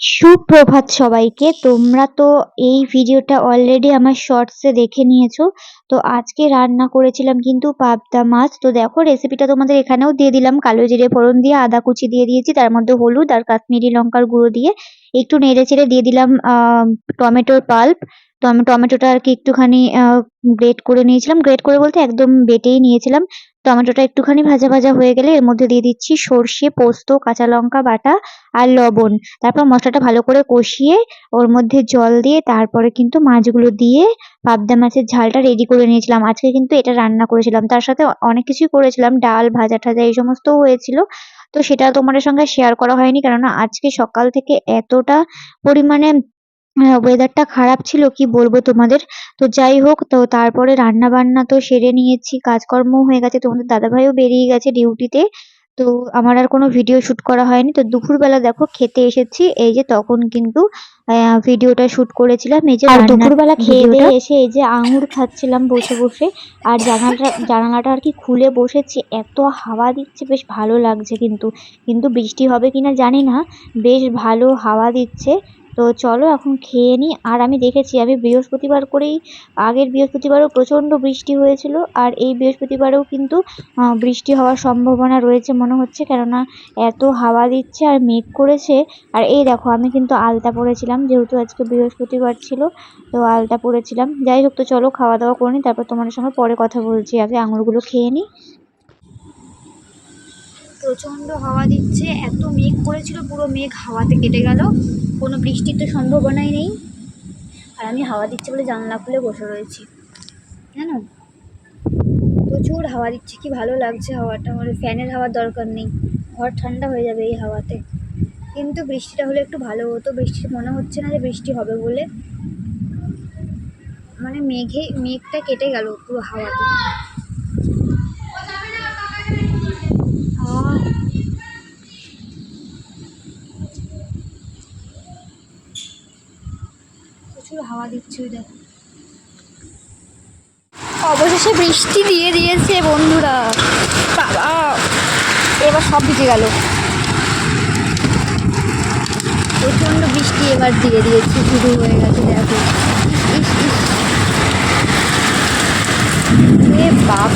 সুপ্রভাত সবাইকে, তোমরা তো এই ভিডিওটা অলরেডি আমার শর্টসে দেখে নিয়েছো। তো আজকে রান্না করেছিলাম কিন্তু পাবদা মাছ। তো দেখো রেসিপিটা তোমাদের এখানেও দিয়ে দিলাম। কালো জিরে ফোড়ন দিয়ে, আদা কুচি দিয়ে দিয়েছি। তার মধ্যে হলুদ আর কাশ্মীরি লঙ্কার গুঁড়ো দিয়ে একটু নেড়ে চেড়ে দিয়ে দিলাম টমেটোর পাল্প টমেটোটা আর কি একটুখানি গ্রেট করে নিয়েছিলাম। গ্রেট করে বলতে একদম বেটেই নিয়েছিলাম। টমেটোটা একটুখানি ভাজা ভাজা হয়ে গেলে এর মধ্যে দিয়ে দিচ্ছি সর্ষে, পোস্ত, কাঁচা লঙ্কা বাটা আর লবণ। তারপর মশলাটা ভালো করে কষিয়ে ওর মধ্যে জল দিয়ে তারপরে কিন্তু মাছগুলো দিয়ে পাবদা মাছের ঝালটা রেডি করে নিয়েছিলাম। আজকে কিন্তু এটা রান্না করেছিলাম। তার সাথে অনেক কিছুই করেছিলাম। ডাল, ভাজা টাজা এই সমস্তও হয়েছিল। তো সেটা তোমাদের সঙ্গে শেয়ার করা হয়নি। কেননা আজকে সকাল থেকে এতটা পরিমাণে ওয়েদারটা খারাপ ছিল কি বলব তোমাদের তো যাই হোক তো তারপরে রান্না বান্না তো সেরে নিয়েছি কাজকর্ম হয়ে গেছে তোমাদের দাদাভাইও বেরিয়ে গেছে ডিউটিতে তো আমার আর কোনো ভিডিও শুট করা হয়নি তো দুপুরবেলা দেখো খেতে এসেছি এই যে তখন কিন্তু আহ, ভিডিওটা শুট করেছিলাম এই যে দুপুরবেলা খেয়ে। দিয়ে এসে এই যে আঙুর খাচ্ছিলাম বসে বসে আর জানালাটা জানালাটা আর কি খুলে বসেছি এত হাওয়া দিচ্ছে বেশ ভালো লাগছে কিন্তু কিন্তু বৃষ্টি হবে কিনা জানি না বেশ ভালো হাওয়া দিচ্ছে তো চলো এখন খেয়ে নিই আর আমি দেখেছি, আমি বৃহস্পতিবার করেই, আগের বৃহস্পতিবারও প্রচণ্ড বৃষ্টি হয়েছিল, আর এই বৃহস্পতিবারেও কিন্তু বৃষ্টি হওয়ার সম্ভাবনা রয়েছে মনে হচ্ছে, কেননা এত হাওয়া দিচ্ছে আর মেঘ করেছে। আর এই দেখো, আমি কিন্তু আলতা পরেছিলাম, যেহেতু আজকে বৃহস্পতিবার ছিল, তো আলতা পরেছিলাম। যাই হোক, তো চলো খাওয়া দাওয়া করে নিই তারপর তোমার সঙ্গে পরে কথা বলছি। আগে আঙুরগুলো খেয়ে নিই প্রচণ্ড হাওয়া দিচ্ছে, এত মেঘ করেছিল, পুরো মেঘ হাওয়াতে কেটে গেল। কোনো বৃষ্টির তো সম্ভাবনাই নেই। আর আমি হাওয়া দিচ্ছে বলে জানলা খুলে বসে রয়েছি। জানো? প্রচুর হাওয়া দিচ্ছে, কি ভালো লাগছে হাওয়াটা। মানে ফ্যানের হাওয়ার দরকার নেই। ঘর ঠান্ডা হয়ে যাবে এই হাওয়াতে। কিন্তু বৃষ্টিটা হলে একটু ভালো হতো। বৃষ্টি মনে হচ্ছে না যে বৃষ্টি হবে বলে। মানে মেঘে, মেঘটা কেটে গেল পুরো হাওয়াতে আহ প্রচুর হাওয়া দিচ্ছে ওই দেখো। অবশেষে বৃষ্টি দিয়ে দিয়েছে বন্ধুরা। বাবা, এবার সব ভিজে গেল। প্রচণ্ড বৃষ্টি এবার দিয়ে দিয়েছে শুরু হয়ে গেছে, দেখো। বাপ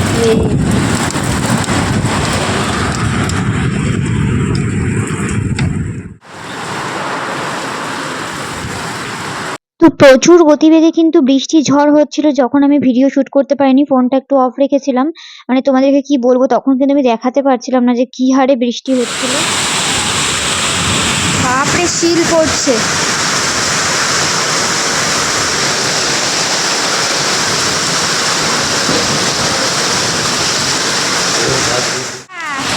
তো প্রচুর গতিবেগে কিন্তু বৃষ্টি ঝড় হচ্ছিল যখন আমি ভিডিও শুট করতে পারিনি ফোনটা একটু অফ রেখেছিলাম। মানে তোমাদেরকে কি বলব, তখন কিন্তু আমি দেখাতে পারছিলাম না যে কি হারে বৃষ্টি হচ্ছিল। বাপরে, শিল পড়ছে।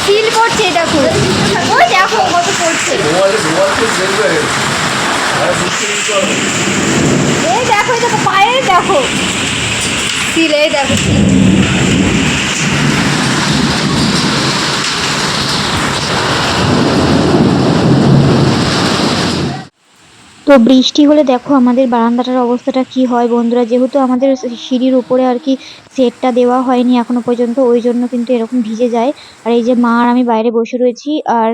শিল পড়ছে দেখো ওই দেখো কত পড়ছে। এই দেখো দেখো পায়ে দেখো। শিল দেখো। তো বৃষ্টি হলে দেখো আমাদের বারান্দাটার অবস্থাটা কি হয় বন্ধুরা। যেহেতু আমাদের সিঁড়ির উপরে আর কি সেটটা দেওয়া হয়নি এখনও পর্যন্ত, ওই জন্য কিন্তু এরকম ভিজে যায়। আর এই যে মা আর আমি বাইরে বসে রয়েছি, আর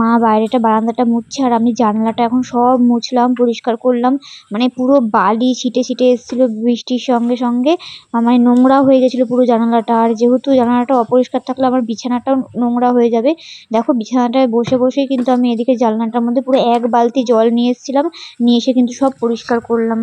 মা বাইরেটা বারান্দাটা মুছছে, আর আমি জানলাটা এখন সব মুছলাম, পরিষ্কার করলাম। মানে পুরো বালি ছিটে ছিটে এসেছিল বৃষ্টির সঙ্গে সঙ্গে। মানে নোংরা হয়ে গেছিল পুরো জানালাটা। আর যেহেতু জানালাটা অপরিষ্কার থাকলে আমার বিছানাটাও নোংরা হয়ে যাবে। দেখো বিছানাটায় বসে বসেই কিন্তু আমি এদিকে জানলাটার মধ্যে পুরো এক বালতি জল নিয়ে এসেছিলাম। নিয়ে এসে কিন্তু সব পরিষ্কার করলাম।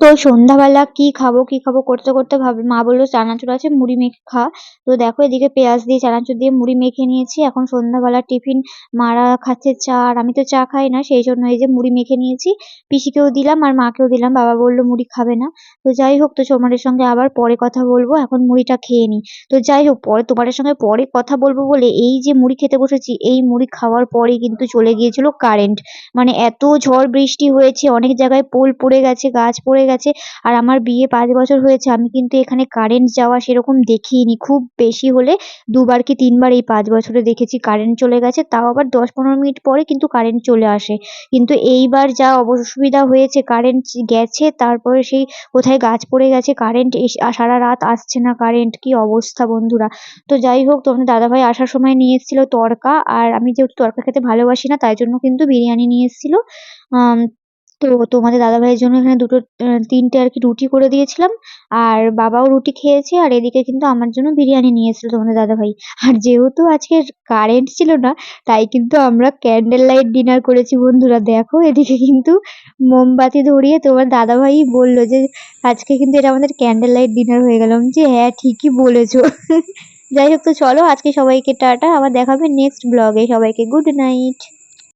তো সন্ধ্যাবেলা কি খাব কি খাব, করতে করতে ভাবে, মা বলল চানাচুর আছে, মুড়ি মেখে খা। তো দেখো এদিকে পেঁয়াজ দিয়ে চানাচুর দিয়ে মুড়ি মেখে নিয়েছি। এখন সন্ধ্যাবেলা টিফিন, মারা খাচ্ছে চা, আর আমি তো চা খাই না, সেই জন্য এই যে মুড়ি মেখে নিয়েছি। পিসিকেও দিলাম আর মাকেও দিলাম, বাবা বলল মুড়ি খাবে না। তো যাই হোক, তো তোমাদের সঙ্গে আবার পরে কথা বলব, এখন মুড়িটা খেয়ে নিই। তো যাই হোক, পরে তোমাদের সঙ্গে পরে কথা বলব বলে এই যে মুড়ি খেতে বসেছি, এই মুড়ি খাওয়ার পরেই কিন্তু চলে গিয়েছিল কারেন্ট মানে এত ঝড় বৃষ্টি হয়েছে, অনেক জায়গায় পোল পড়ে গেছে, গাছ পড়ে গেছে। আর আমার বিয়ে পাঁচ বছর হয়েছে, আমি কিন্তু এখানে কারেন্ট যাওয়া সেরকম দেখিনি। খুব বেশি হলে দুবার কি তিনবার এই পাঁচ বছরে দেখেছি কারেন্ট চলে গেছে, তাও আবার দশ পনেরো মিনিট পরে কিন্তু কারেন্ট চলে আসে। কিন্তু এইবার যা অসুবিধা হয়েছে কারেন্ট গেছে, তারপরে সেই কোথায় গাছ পড়ে গেছে কারেন্ট সারা রাত আসছে না কারেন্ট কি অবস্থা বন্ধুরা। তো যাই হোক, তোমাদের দাদাভাই আসার সময় নিয়ে এসেছিল তরকা, আর আমি যেহেতু তরকা খেতে ভালোবাসি না, তাই জন্য কিন্তু বিরিয়ানি নিয়ে এসেছিল। তো তোমাদের দাদাভাইয়ের জন্য এখানে দুটো তিনটে আর কি রুটি করে দিয়েছিলাম। আর বাবাও রুটি খেয়েছে, আর এদিকে কিন্তু আমার জন্য বিরিয়ানি নিয়ে এসেছিল তোমাদের দাদাভাই। আর যেহেতু আজকে কারেন্ট ছিল না, তাই কিন্তু আমরা ক্যান্ডেল লাইট ডিনার করেছি বন্ধুরা। দেখো, এদিকে কিন্তু মোমবাতি ধরিয়ে তোমার দাদাভাই বলল যে, আজকে কিন্তু এটা আমাদের ক্যান্ডেল লাইট ডিনার হয়ে গেলাম যে হ্যাঁ ঠিকই বলেছ। যাই হোক, তো চলো আজকে সবাইকে টাটা। আবার দেখাবে নেক্সট ব্লগে সবাইকে গুড নাইট